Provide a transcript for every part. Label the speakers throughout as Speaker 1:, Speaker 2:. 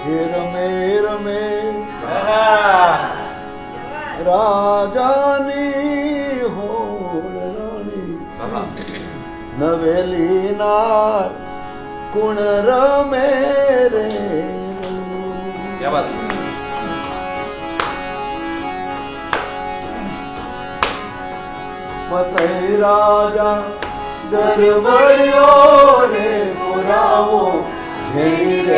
Speaker 1: હે રમે રમે રાજાની હોળ રાણી નવેલી નાર કુણ રમે રે
Speaker 2: क्या बात है
Speaker 1: પતય રાજા ગરબડિયો રે પુરાવો ઝેડી રે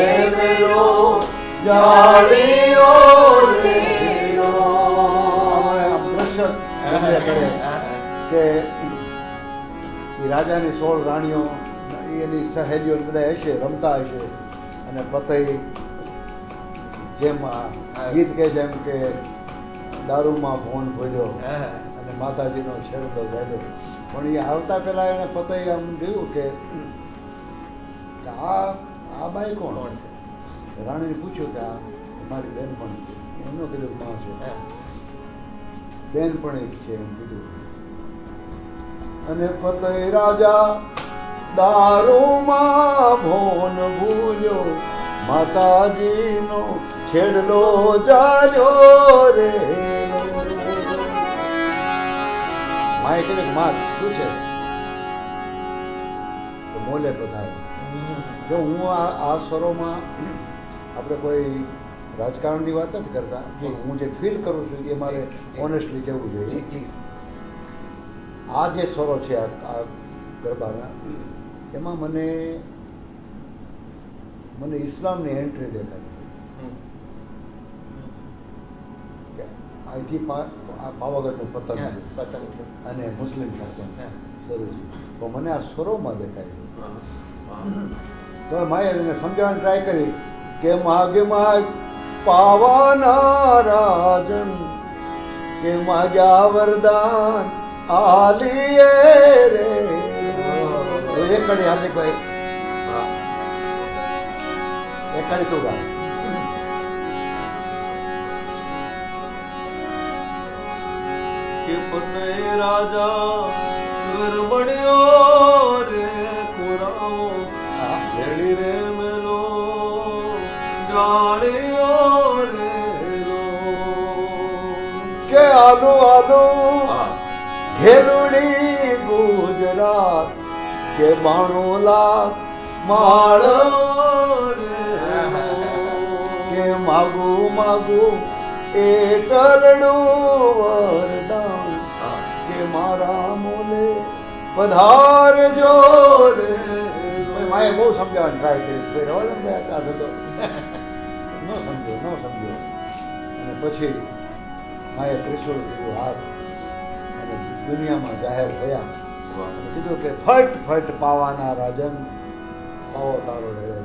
Speaker 1: કે એ રાજાની સોળ રાણીઓ એની સહેલીઓ બધા હશે રમતા હશે અને પતય જેમ ગીત કે જેમ કે દારૂમાં ભોન ભોલ્યો અને માતાજીનો છેડતો ગયો પણ એ આવતા પહેલા એને પતય આમ જોયું કે આ આ બાઈ કોણ
Speaker 2: કોણ છે
Speaker 1: રાણીને પૂછ્યું કે આ મારી બેનપણી છે. એમનો કીધું મા છે. બેનપણી એક છે એમ કીધું. અને પતય રાજા દારૂમાં ભોન ભૂલ્યો. માતાજીનો છેડલો જાલ્યો રે. માએ કીધું માં, શું છે? મોલે પધારો જો હું આ આ સ્વરોમાં આપણે કોઈ રાજકારણની વાત નથી કરતા. હું જે ફીલ કરું છું એ મારે. ઓનેસ્ટલી કહેવું જોઈએ.
Speaker 2: પ્લીઝ
Speaker 1: આ જે સ્વરો છે આ ગરબાના એમાં મને મને ઇસ્લામની એન્ટ્રી દેખાય અહીંથી પાવાગઢનું પતંગ છે
Speaker 2: પતંગ છે
Speaker 1: અને મુસ્લિમ શાસન. શરૂ છે તો મને આ સ્વરોમાં દેખાય છે. તો માએ એને સમજાવવાની ટ્રાય કરી. કે માગ માગ પાવાના રાજન કે માગ્યા વરદાન આલીએ રે તો એક કડી હાર્દિકભાઈ એક કડી તું ગા
Speaker 2: કે પતય રાજા ગરબડ્યો આનું
Speaker 1: હા. ઘેલુડી ગુજરાત કે બાણુલા માળ કે માગુ માગુ એ ટરડું વરદાન કે મારા મોલે પધારજો રે. ભાઈ માએ બહુ સમજાવવાની ટ્રાય કરી. કોઈ રવા આ ન સમજ્યો ન સમજ્યો. અને પછી માએ ત્રિશુળ કીધું હાથ અને દુનિયામાં જાહેર થયા. અને કીધું કે ફટ ફટ પાવાના રાજન પાવો તારો હેળે